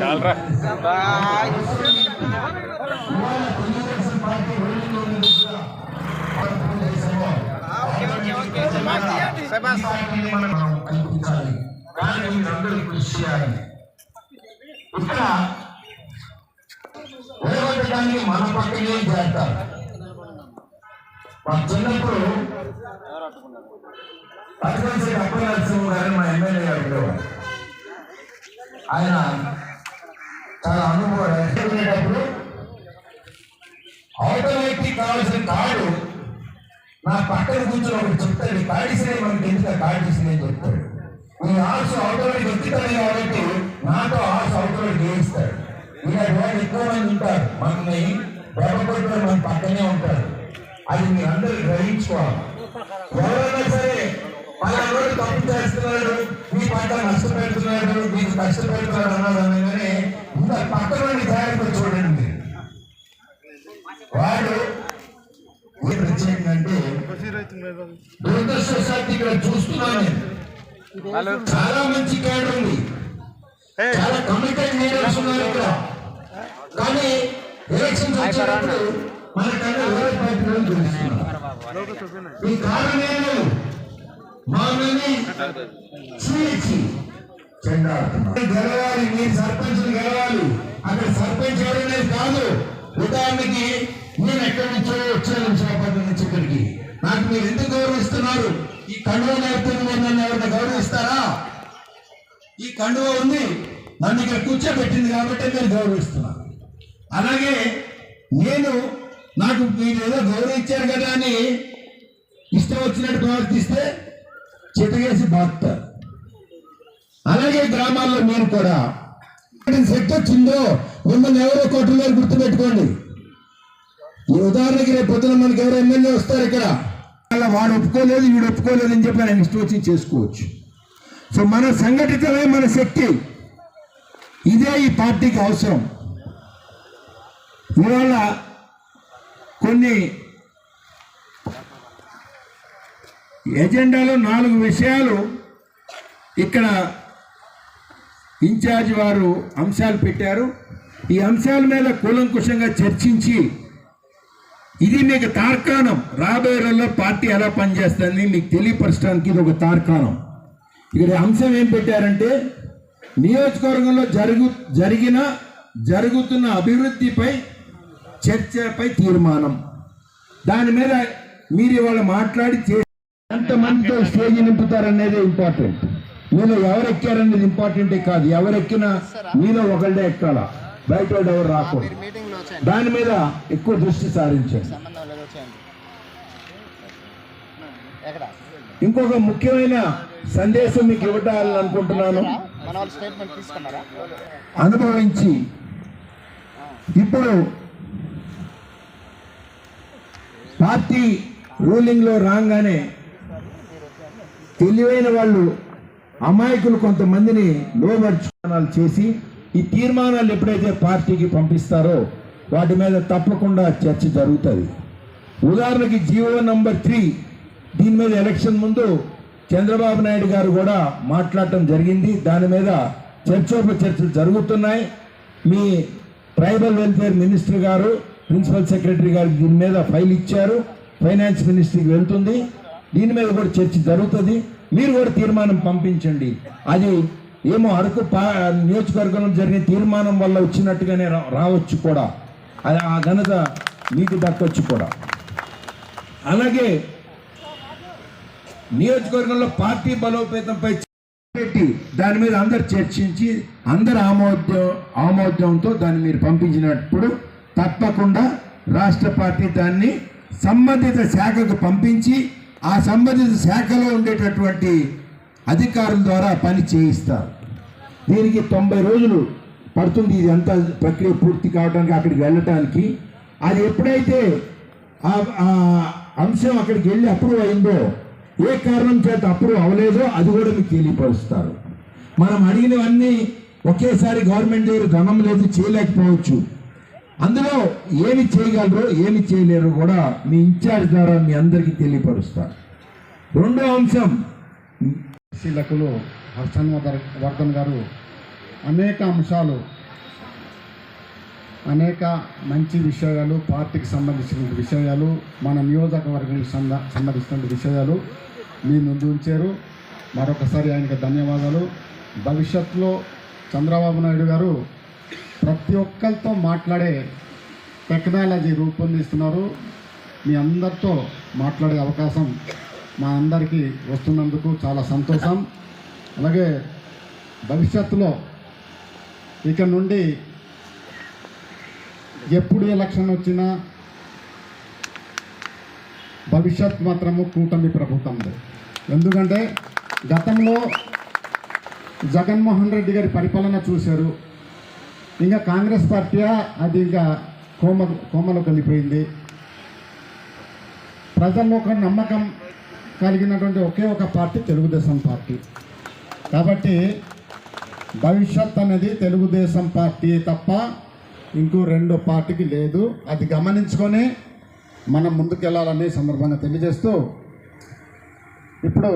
చాలరా. బాయ్. మనం కల్పించాలి. దానికి మీరందరూ కృషి చేయాలి. ఇక్కడ ఓడగొట్టడానికి మన పక్కనే చేస్తారు మా చిన్నప్పుడు పట్టుకొచ్చి అప్పల నరసింహ గారు మా ఎమ్మెల్యే గారు ఉండేవారు. ఆయన చాలా అనుభవం ఎక్కడ ఉండేటప్పుడు అవతలకి కావాల్సిన కాడు నా పక్కన కూర్చొని ఒకటి చెప్తాడు కాడిసినే మనకి ఎందుకు కాడిసినే చెప్తాడు. ఈ ఆర్స్ అవతలకి ఎక్కుతాడు కాబట్టి నాతో ఆర్స్ అవతలకి వేయిస్తాడు ఇలా వేరే ఎక్కువ మంది ఉంటారు. మనల్ని బెడపడిపోయి మన పక్కనే ఉంటారు. అది మీరు అందరూ గ్రహించుకోవాలి. ఎవరైనా సరే పలానా తప్పు చేస్తున్నాడు మీ పంట నష్టపెడుతున్నాడు మీకు కష్టపెడుతున్నాడు అన్నాడు అనగానే ఇంకా పక్కన జాగ్రత్త చూడండి మీరు. వాడు ఏ ప్రత్యేకంగా అంటే దురదృష్టవశాత్తు ఇక్కడ చూస్తున్నాను నేను. చాలా మంచి క్యాడర్ ఉంది. చాలా కమిటెడ్ లీడర్స్ ఉన్నారు ఇక్కడ. కానీ ఎలక్షన్స్ వచ్చినప్పుడు మనకన్నా వేరే పార్టీలను చూపిస్తున్నారు. ఈ కారణం మామని చీల్చి చెండాడుతున్నారు. గెలవాలి మీరు సర్పంచ్ గెలవాలి. అక్కడ సర్పంచ్ ఎవరనేది కాదు. ఉదాహరణకి నేను ఎక్కడి నుంచో వచ్చాను విశాఖపట్నం నుంచి ఇక్కడికి నాకు మీరు ఎందుకు గౌరవిస్తున్నారు? ఈ కండువ లేకపోతే నన్ను ఎవరైనా గౌరవిస్తారా? ఈ కండువ ఉంది నన్ను ఇక్కడ కూర్చోబెట్టింది కాబట్టి మీరు గౌరవిస్తున్నారు అలాగే నేను నాకు మీరు ఏదో గౌరవించారు కదా అని ఇష్టం వచ్చినట్టు ప్రవర్తిస్తే చెట్టుకేసి బాగుతారు. అలాగే గ్రామాల్లో మీరు కూడా. సెట్ వచ్చిందో మిమ్మల్ని ఎవరో కోట్ల గుర్తుపెట్టుకోండి. ఉదాహరణకి రేపు పొద్దున మనకి ఎవరు ఎమ్మెల్యే వస్తారు ఇక్కడ? అలా వాడు ఒప్పుకోలేదు వీడు ఒప్పుకోలేదు అని చెప్పి ఆయన ఇష్టం వచ్చి చేసుకోవచ్చు. సో మన సంఘటితమే మన శక్తి. ఇదే ఈ పార్టీకి అవసరం. ఇవాళ కొన్ని ఎజెండాలో నాలుగు విషయాలు ఇక్కడ ఇన్ఛార్జ్ వారు అంశాలు పెట్టారు. ఈ అంశాల మీద కూలంకుషంగా చర్చించి ఇది మీకు తార్కాణం. రాబోయే రోజుల్లో పార్టీ ఎలా పనిచేస్తుంది మీకు తెలియపరచడానికి ఇది ఒక తార్కాణం. ఇక్కడ అంశం ఏం పెట్టారంటే నియోజకవర్గంలో జరుగు జరిగిన జరుగుతున్న అభివృద్ధిపై చర్చపై తీర్మానం. దాని మీద మీరు ఇవాళ మాట్లాడి చే- ఎంతమందితో స్టేజ్ నింపుతారనేది ఇంపార్టెంట్. మీలో ఎవరెక్కారనేది ఇంపార్టెంటే కాదు. ఎవరెక్కినా మీలో ఒకళ్ళే ఎక్కాలా? బయట వాళ్ళు ఎవరు రాకూడదు. దాని మీద ఎక్కువ దృష్టి సారించండి. ఇంకొక ముఖ్యమైన సందేశం మీకు ఇవ్వటాలని అనుకుంటున్నాను. అనుభవించి. ఇప్పుడు పార్టీ రూలింగ్లో రాగానే తెలివైన వాళ్ళు అమాయకులు కొంతమందిని లోబర్చుకోనాలు చేసి ఈ తీర్మానాలు ఎప్పుడైతే పార్టీకి పంపిస్తారో వాటి మీద తప్పకుండా చర్చ జరుగుతుంది. ఉదాహరణకి జీవో నంబర్ త్రీ దీని మీద ఎలక్షన్ ముందు చంద్రబాబు నాయుడు గారు కూడా మాట్లాడటం జరిగింది. దాని మీద చర్చోప చర్చలు జరుగుతున్నాయి. మీ ట్రైబల్ వెల్ఫేర్ మినిస్టర్ గారు ప్రిన్సిపల్ సెక్రటరీ గారు దీని మీద ఫైల్ ఇచ్చారు. ఫైనాన్స్ మినిస్ట్రీకి వెళ్తుంది. దీని మీద కూడా చర్చ జరుగుతుంది. మీరు కూడా తీర్మానం పంపించండి. అది ఏమో అరకు పా నియోజకవర్గంలో జరిగిన తీర్మానం వల్ల వచ్చినట్టుగానే రా- రావచ్చు కూడా. అది ఆ ఘనత మీకు దక్కొచ్చు కూడా. అలాగే నియోజకవర్గంలో పార్టీ బలోపేతంపై పెట్టి దాని మీద అందరు చర్చించి అందరు ఆమోద్యం ఆమోద్యంతో దాన్ని మీరు పంపించినప్పుడు తప్పకుండా రాష్ట్ర పార్టీ దాన్ని సంబంధిత శాఖకు పంపించి ఆ సంబంధిత శాఖలో ఉండేటటువంటి అధికారుల ద్వారా పని చేయిస్తారు. దీనికి తొంభై రోజులు పడుతుంది ఇది అంతా ప్రక్రియ పూర్తి కావడానికి అక్కడికి వెళ్ళటానికి. అది ఎప్పుడైతే ఆ అంశం అక్కడికి వెళ్ళి అప్రూవ్ అయిందో ఏ కారణం చేత అప్రూవ్ అవ్వలేదో అది కూడా మీకు తెలియపరుస్తారు. మనం అడిగినవన్నీ ఒకేసారి గవర్నమెంట్ దగ్గర ధనం లేదు చేయలేకపోవచ్చు. అందులో ఏమి చేయగలరో ఏమి చేయలేరు కూడా మీ ఇన్ఛార్జ్ ద్వారా మీ అందరికీ తెలియపరుస్తారు. రెండో అంశం పరిశీలకులు హర్షన్ వర్ధన్ గారు అనేక అంశాలు అనేక మంచి విషయాలు పార్టీకి సంబంధించిన విషయాలు మన నియోజకవర్గానికి సంబంధించిన విషయాలు మీ ముందు ఉంచారు. మరొకసారి ఆయనకి ధన్యవాదాలు. భవిష్యత్తులో చంద్రబాబు నాయుడు గారు ప్రతి ఒక్కరితో మాట్లాడే టెక్నాలజీ రూపొందిస్తున్నారు. మీ అందరితో మాట్లాడే అవకాశం మా అందరికీ వస్తున్నందుకు చాలా సంతోషం. అలాగే భవిష్యత్తులో ఇక నుండి ఎప్పుడు ఎలక్షన్ వచ్చినా భవిష్యత్ మాత్రము కూటమి ప్రభుత్వంలో ఎందుకంటే గతంలో జగన్మోహన్ రెడ్డి గారి పరిపాలన చూశారు. ఇంకా కాంగ్రెస్ పార్టీ అది ఇంకా కోమ కోమలో కలిపోయింది. ప్రజల్లో ఒక నమ్మకం కలిగినటువంటి ఒకే ఒక పార్టీ తెలుగుదేశం పార్టీ. కాబట్టి భవిష్యత్ అనేది తెలుగుదేశం పార్టీ తప్ప ఇంకో రెండో పార్టీకి లేదు. అది గమనించుకొని మనం ముందుకెళ్ళాలని సందర్భంగా తెలియజేస్తూ ఇప్పుడు